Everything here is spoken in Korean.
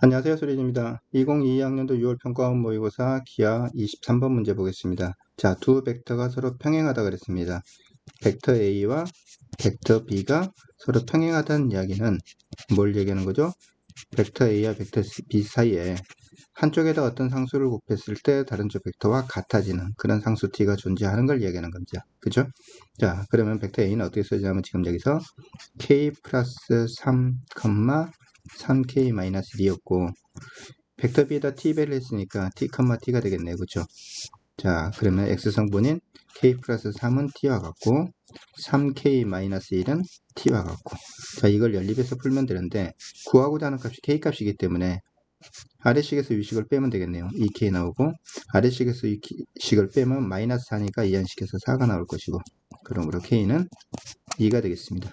안녕하세요. 소리입니다. 2022학년도 6월 평가원 모의고사 기하 23번 문제 보겠습니다. 자, 두 벡터가 서로 평행하다 그랬습니다. 벡터 A와 벡터 B가 서로 평행하다는 이야기는 뭘 얘기하는 거죠? 벡터 A와 벡터 B 사이에 한쪽에다 어떤 상수를 곱했을 때 다른 쪽 벡터와 같아지는 그런 상수 T가 존재하는 걸 얘기하는 거죠. 그죠? 자, 그러면 벡터 A는 어떻게 쓰냐면 지금 여기서 K 플러스 3, 3k-2였고 벡터 B에다 t배를 했으니까 t, t가 되겠네요. 그쵸? 자 그러면 x성분인 k 플러스 3은 t와 같고 3k-1은 t와 같고 자 이걸 연립해서 풀면 되는데 구하고자 하는 값이 k 값이기 때문에 아래식에서 유식을 빼면 되겠네요. 2k 나오고 아래식에서 유식을 빼면 마이너스 4니까 이한식에서 4가 나올 것이고 그러므로 k는 2가 되겠습니다.